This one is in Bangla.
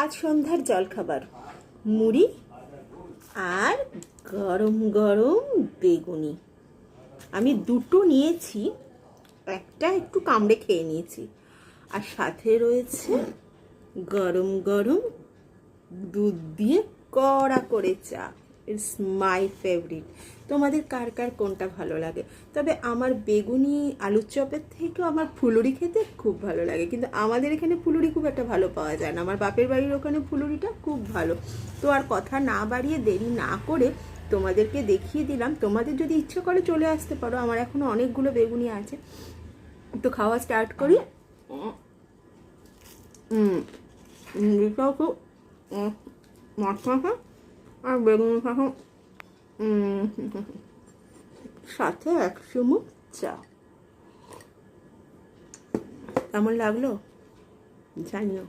আজ সন্ধ্যার জলখাবার। মুড়ি আর গরম গরম বেগুনি। আমি দুটো নিয়েছি, একটা একটু কামড়ে খেয়ে নিয়েছি। আর সাথে রয়েছে গরম গরম দুধ দিয়ে কড়া করে চা। ইটস মাই ফেভারিট তোমাদের কার কার কোনটা ভালো লাগে? তবে আমার বেগুনি আলুর চপের থেকেও আমার ফুলুরি খেতে খুব ভালো লাগে। কিন্তু আমাদের এখানে ফুলুরি খুব একটা ভালো পাওয়া যায় না। আমার বাপের বাড়ির ওখানে ফুলুরিটা খুব ভালো। তো আর কথা না বাড়িয়ে দেরি না করে তোমাদেরকে দেখিয়ে দিলাম। তোমাদের যদি ইচ্ছে করে চলে আসতে পারো, আমার এখনও অনেকগুলো বেগুনি আছে। তো খাওয়া স্টার্ট করি। হুম খুব মাখা আর বেগুন মাখা সাথে এক চুমুক চা। কেমন লাগল? জানিও।